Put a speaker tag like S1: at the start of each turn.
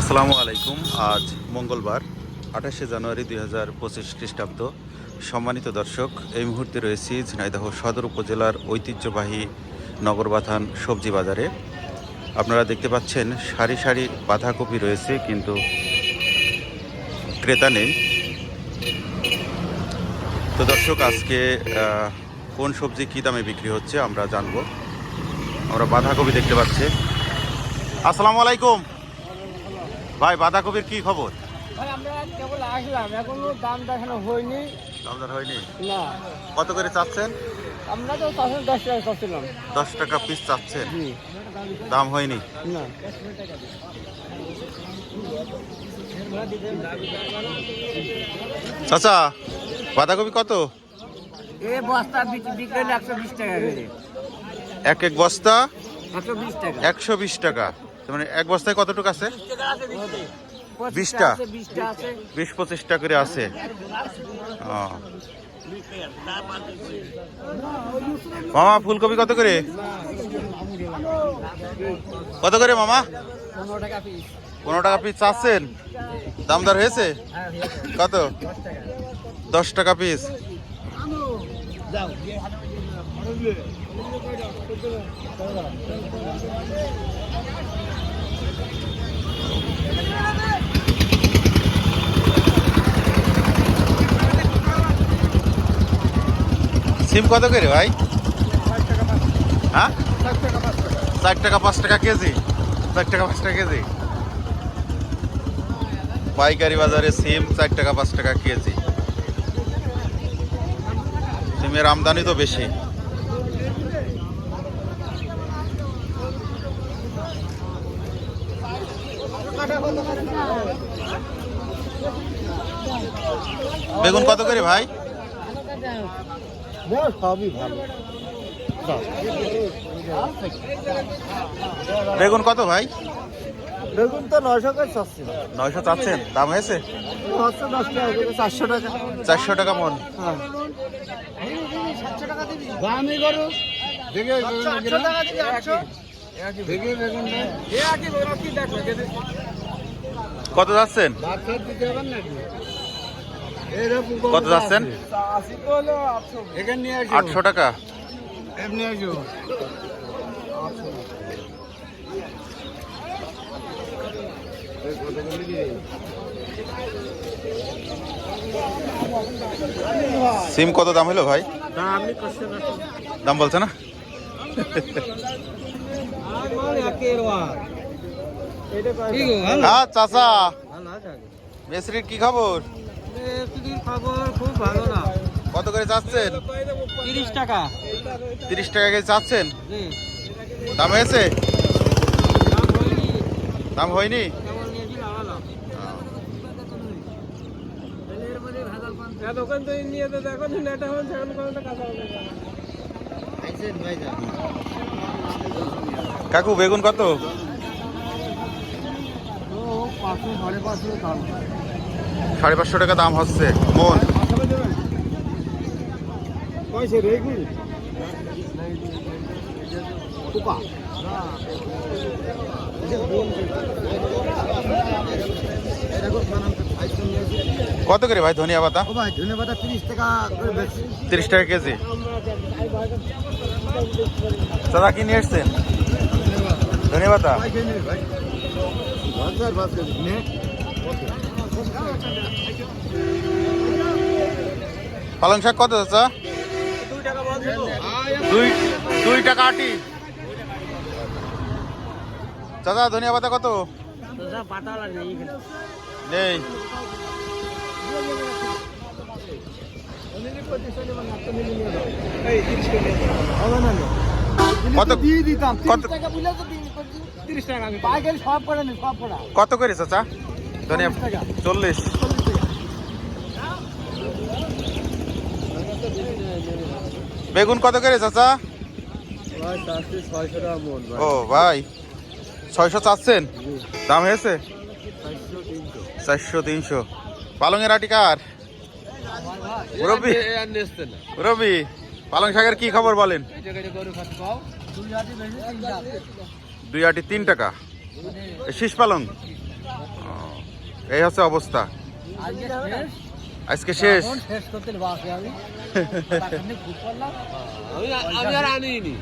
S1: আসসালামু আলাইকুম। আজ মঙ্গলবার, আঠাশে জানুয়ারি দুই হাজার পঁচিশ খ্রিস্টাব্দ। সম্মানিত দর্শক, এই মুহূর্তে রয়েছি ঝিনাইদহ সদর উপজেলার ঐতিহ্যবাহী নগরবাথান সবজি বাজারে। আপনারা দেখতে পাচ্ছেন, সারি সারি বাঁধাকপি রয়েছে, কিন্তু ক্রেতা নেই। তো দর্শক, আজকে কোন সবজি কী দামে বিক্রি হচ্ছে আমরা জানব। আমরা বাঁধাকপি দেখতে পাচ্ছি। আসসালামু আলাইকুম। ভাই বাঁধাকপির কি খবর?
S2: ভাই আমরা কেবল আসলাম এখনও দাম দেখানো হয়নি।
S1: দামদার হয়নি?
S2: না।
S1: কত করে চাচ্ছেন?
S2: আমরা তো তখন দশ টাকা করছিলাম
S1: দশ টাকা পিস চাচ্ছেন? দাম হয়নি?
S2: না।
S1: চাচা বাঁধাকপি কত?
S2: এ বস্তা বিকেলে একশো বিশ টাকা
S1: এক এক বস্তা?
S2: একশো বিশ টাকা।
S1: একশো বিশ টাকা। তার মানে এক বস্তায় কতটুকু আছে? বিশটা? বিশ পঁচিশটা করে আছে। মামা, ফুলকপি কত করে? কত করে মামা?
S2: পনেরো টাকা পিস
S1: চাচ্ছেন? দামদার হয়েছে?
S2: হ্যাঁ
S1: কত? দশ টাকা পিস সিম কত করে ভাই? হ্যাঁ? চার টাকা পাঁচ টাকা কেজি। চার টাকা পাঁচ টাকা কেজি। পাইকারি বাজারে সিম চার টাকা পাঁচ টাকা কেজি। সিমের আমদানি তো বেশি। বেগুন কত করে ভাই? বেগুন কত ভাই?
S2: বেগুন তো নয়শো
S1: নয়শো চাচ্ছেন। দাম হয়েছে?
S2: চারশো টাকা
S1: চারশো টাকা মন। কত যাচ্ছেন কত যাচ্ছেন? আটশো টাকা। সিম কত দাম হলো ভাই? দাম বলছে না? হ্যাঁ চাচা। মেসরির কি খবর?
S2: খবর খুব ভালো না।
S1: কত করে চাচ্ছেন?
S2: তিরিশ টাকা।
S1: তিরিশ টাকা কেজি চাচ্ছেন? দাম হয়েছে?
S2: দাম হয়নি।
S1: কাকু বেগুন কত?
S2: পাঁচশো সাড়ে পাঁচশো দাম।
S1: সাড়ে পাঁচশো টাকা দাম হচ্ছে। মন। কত করে ভাই ধনিয়া পাতা?
S2: ধন্যবাদ তিরিশ টাকা
S1: তিরিশ টাকা কেজি। দাদা কি নিয়ে এসছেন? ধনিয়া পাতা
S2: ভাই বাজার বাজার নে
S1: পালং শাক কত চাচা?
S2: দুই টাকা
S1: দুই টাকা আটি। চাচা ধনিয়া পাতা কত?
S2: নেই।
S1: কত
S2: করে
S1: চাচা? ধনিয়া
S2: চল্লিশ।
S1: বেগুন কত করে চাচা? ও ভাই, ছয়শো চাচ্ছেন? দাম হয়েছে? চারশো তিনশো। পালংয়ের আটি কার? মুরব্বী মুরব্বী, পালং শাকের কি খবর বলেন? দুই আটি তিন টাকা। শীষ পালং? এই হচ্ছে অবস্থা।
S2: আজকে শেষ।
S1: শেষ
S2: করতে আমি আর আনিনি।